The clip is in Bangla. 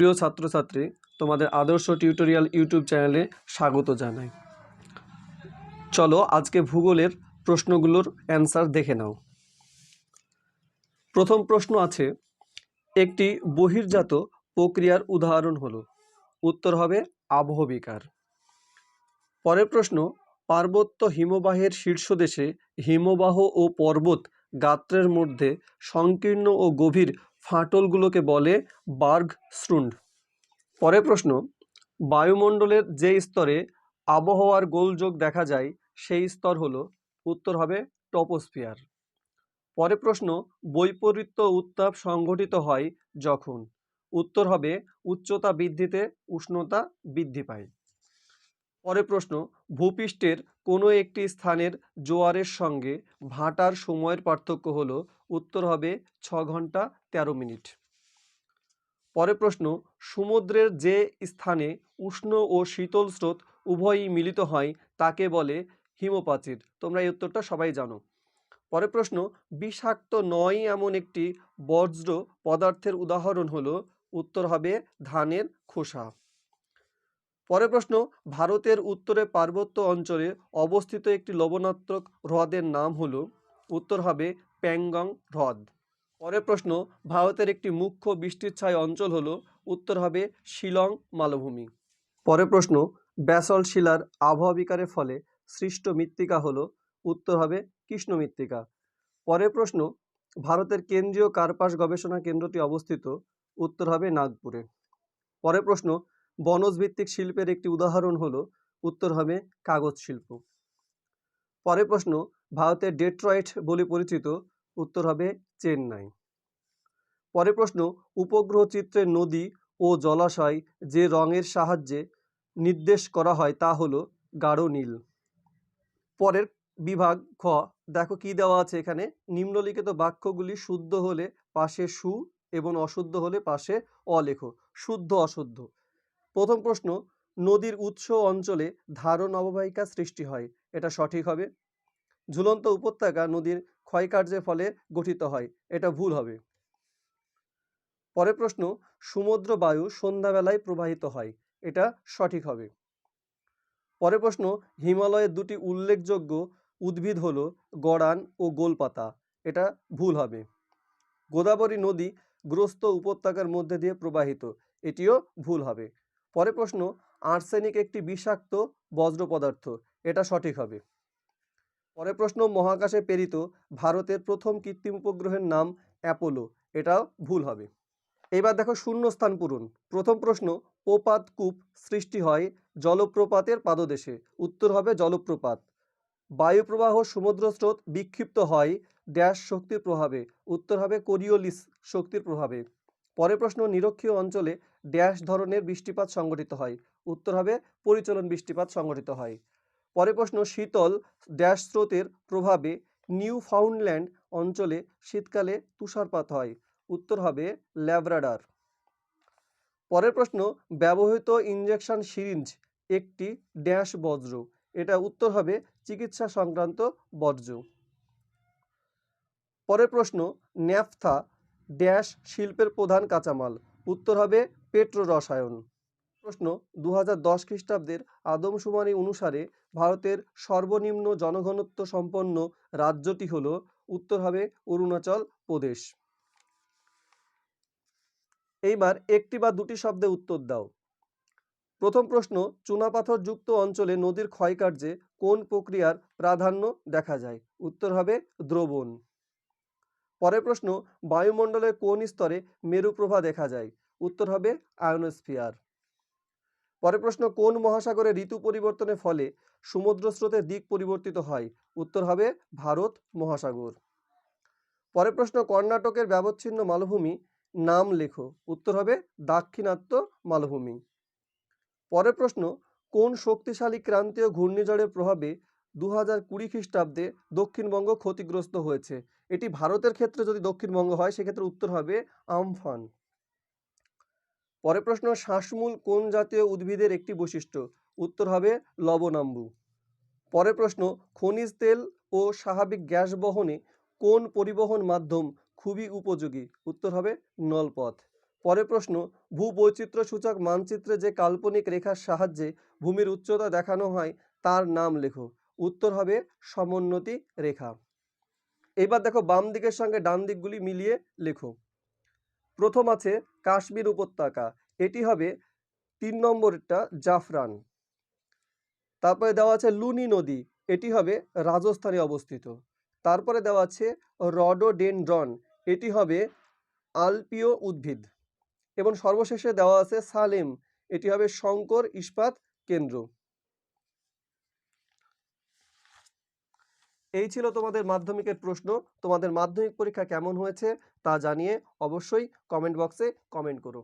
প্রিয় ছাত্রছাত্রী, তোমাদের আদর্শ টিউটোরিয়াল ইউটিউব চ্যানেলে স্বাগত জানাই। চলো আজকে ভূগোলের প্রশ্নগুলোর অ্যান্সার দেখে নাও। প্রথম প্রশ্ন আছে, একটি বহির্জাত প্রক্রিয়ার উদাহরণ হলো, উত্তর হবে আবহবিকার। পরের প্রশ্ন, পার্বত্য হিমবাহের শীর্ষদেশে হিমবাহ ও পর্বত গাত্রের মধ্যে সংকীর্ণ ও গভীর ফাটলগুলোকে বলে বার্গ শ্রুণ্ড পরের প্রশ্ন, বায়ুমণ্ডলের যে স্তরে আবহাওয়ার গোলযোগ দেখা যায়, সেই স্তর হলো, উত্তর হবে টপোস্ফিয়ার। পরে প্রশ্ন, বৈপরীত্য উত্তাপ সংঘটিত হয় যখন, উত্তর হবে উচ্চতা বৃদ্ধিতে উষ্ণতা বৃদ্ধি পায়। পরের প্রশ্ন, ভূপৃষ্ঠের কোনো একটি স্থানের জোয়ারের সঙ্গে ভাটার সময়ের পার্থক্য হলো, উত্তর হবে ছ ঘণ্টা তেরো মিনিট। পরে প্রশ্ন, সমুদ্রের যে স্থানে উষ্ণ ও শীতল স্রোত উভয়ই মিলিত হয়, তাকে বলে হিমপ্রাচীর তোমরা এই উত্তরটা সবাই জানো। পরে প্রশ্ন, বিষাক্ত নয় এমন একটি বজ্র পদার্থের উদাহরণ হলো, উত্তর হবে ধানের খোসা। পরের প্রশ্ন, ভারতের উত্তরে পার্বত্য অঞ্চলে অবস্থিত একটি লবণাত্মক হ্রদের নাম হল, উত্তর হবে প্যাংগং হ্রদ। পরের প্রশ্ন, ভারতের একটি মুখ্য বৃষ্টিচ্ছায় অঞ্চল হল, উত্তর হবে শিলং মালভূমি। পরের প্রশ্ন ব্যাসল শিলার আবহাওয়া বিকারের ফলে সৃষ্ট মৃত্তিকা হল, উত্তর হবে কৃষ্ণ মৃত্তিকা। পরের প্রশ্ন, ভারতের কেন্দ্রীয় কার্পাস গবেষণা কেন্দ্রটি অবস্থিত, উত্তর হবে নাগপুরে। পরের প্রশ্ন বনজ ভিত্তিক শিল্পের একটি উদাহরণ হল, উত্তর হবে কাগজ শিল্প। পরের প্রশ্ন ভারতের ডেট্রয়েট বলে পরিচিত, উত্তর হবে চেন্নাই। পরের প্রশ্ন, উপগ্রহ চিত্রের নদী ও জলাশয় যে রঙের সাহায্যে নির্দেশ করা হয় তা হলো গাঢ় নীল। পরের বিভাগ খ, দেখো কি দেওয়া আছে এখানে? নিম্নলিখিত বাক্যগুলি শুদ্ধ হলে পাশে সু এবং অশুদ্ধ হলে পাশে অলেখ শুদ্ধ অশুদ্ধ প্রথম প্রশ্ন, নদীর উৎস অঞ্চলে ধারণ অববাহিকা সৃষ্টি হয়, এটা সঠিক হবে? ঝুলন্ত উপত্যকা নদীর ক্ষয়কার্যের ফলে গঠিত হয়, এটা ভুল হবে। পরের প্রশ্ন, সমুদ্র বায়ু সন্ধ্যাবেলায় প্রবাহিত হয়, এটা সঠিক হবে। পরের প্রশ্ন হিমালয়ের দুটি উল্লেখযোগ্য উদ্ভিদ হলো গড়ান ও গোলপাতা, এটা ভুল হবে। গোদাবরী নদী গ্রস্ত উপত্যকার মধ্যে দিয়ে প্রবাহিত, এটিও ভুল হবে। পরের প্রশ্ন, আর্সেনিক একটি বিষাক্ত বজ্র পদার্থ, এটা সঠিক হবে। পরের প্রশ্ন, মহাকাশে প্রেরিত ভারতের প্রথম কৃত্রিম উপগ্রহের নাম অ্যাপোলো, এটাও ভুল হবে। এবার দেখো শূন্যস্থান পূরণ। প্রথম প্রশ্ন, প্রপাত কূপ সৃষ্টি হয় জলপ্রপাতের পাদদেশে, উত্তর হবে জলপ্রপাত। বায়ুপ্রবাহ সমুদ্র স্রোত বিক্ষিপ্ত হয় ড্যাশ শক্তির প্রভাবে, উত্তর হবে কোরিওলিস শক্তির প্রভাবে। পরের প্রশ্ন, নিরক্ষীয় অঞ্চলে ড্যাশ ধরনের বৃষ্টিপাত সংঘটিত হয়। উত্তর হবে, পরিচলন বৃষ্টিপাত সংঘটিত হয়। পরের প্রশ্ন, শীতল ড্যাশ স্রোতের প্রভাবে নিউ ফাউন্ডল্যান্ড অঞ্চলে শীতকালে তুষারপাত হয়। উত্তর হবে, ল্যাব্রাডার। পরের প্রশ্ন, ব্যবহৃত ইঞ্জেকশন সিরিঞ্জ একটি ড্যাশ বজ্র এটা উত্তর হবে, চিকিৎসা সংক্রান্ত বর্জ্য। পরের প্রশ্ন, ন্যাফথা ড্যাশ শিল্পের প্রধান কাঁচামাল, উত্তর হবে পেট্রো রসায়ন। প্রশ্ন দু হাজার দশ খ্রিস্টাব্দের আদমশুমারি অনুসারে ভারতের সর্বনিম্ন জনঘনত্ব সম্পন্ন রাজ্যটি হল, উত্তর হবে অরুণাচল প্রদেশ। এইবার একটি বা দুটি শব্দে উত্তর দাও। প্রথম প্রশ্ন চুনাপাথরযুক্ত অঞ্চলে নদীর ক্ষয়কার্যে কোন প্রক্রিয়ার প্রাধান্য দেখা যায়? উত্তর হবে দ্রবণ। পরের প্রশ্ন, বায়ুমণ্ডলের কোন স্তরে মেরুপ্রভা দেখা যায়? উত্তর হবে আয়নোস্ফিয়ার। পরের প্রশ্ন, কোন মহাসাগরে ঋতু পরিবর্তনের ফলে সমুদ্র স্রোতের দিক পরিবর্তিত হয়? উত্তর হবে ভারত মহাসাগর। পরের প্রশ্ন, কর্ণাটকের ব্যবচ্ছিন্ন মালভূমি নাম লেখো। উত্তর হবে দাক্ষিণাত্য মালভূমি। পরের প্রশ্ন, কোন শক্তিশালী ক্রান্তীয় ঘূর্ণিঝড়ের প্রভাবে দু হাজার কুড়ি খ্রিস্টাব্দে দক্ষিণবঙ্গ ক্ষতিগ্রস্ত হয়েছে। এটি ভারতের ক্ষেত্রে যদি দক্ষিণবঙ্গ হয়, সেক্ষেত্রে উত্তর হবে আমফান। পরের প্রশ্ন শ্বাসমূল কোন জাতীয় উদ্ভিদের একটি বৈশিষ্ট্য? উত্তর হবে লবণাম্বু। পরের প্রশ্ন, খনিজ তেল ও স্বাভাবিক গ্যাস বহনে কোন পরিবহন মাধ্যম খুবই উপযোগী? উত্তর হবে নলপথ। পরের প্রশ্ন ভূবৈচিত্র্য সূচক মানচিত্রে যে কাল্পনিক রেখার সাহায্যে ভূমির উচ্চতা দেখানো হয়, তার নাম লেখো। উত্তর হবে সমোন্নতি রেখা। এবার দেখো বাম দিকের সঙ্গে ডান দিকগুলি মিলিয়ে লেখো। প্রথম আছে কাশ্মীর উপত্যকা। এটি হবে তিন নম্বরটা জাফরান। তারপরে দেওয়া আছে লুনি নদী। এটি হবে রাজস্থানে অবস্থিত। তারপরে দেওয়া আছে রডোডেনড্রন। এটি হবে আলপীয় উদ্ভিদ। এবং সর্বশেষে দেওয়া আছে সালেম। এটি হবে শঙ্কর ইস্পাত কেন্দ্র। এই ছিল তোমাদের মাধ্যমিকের প্রশ্ন। তোমাদের মাধ্যমিক পরীক্ষা কেমন হয়েছে তা জানিয়ে অবশ্যই কমেন্ট বক্সে কমেন্ট করো।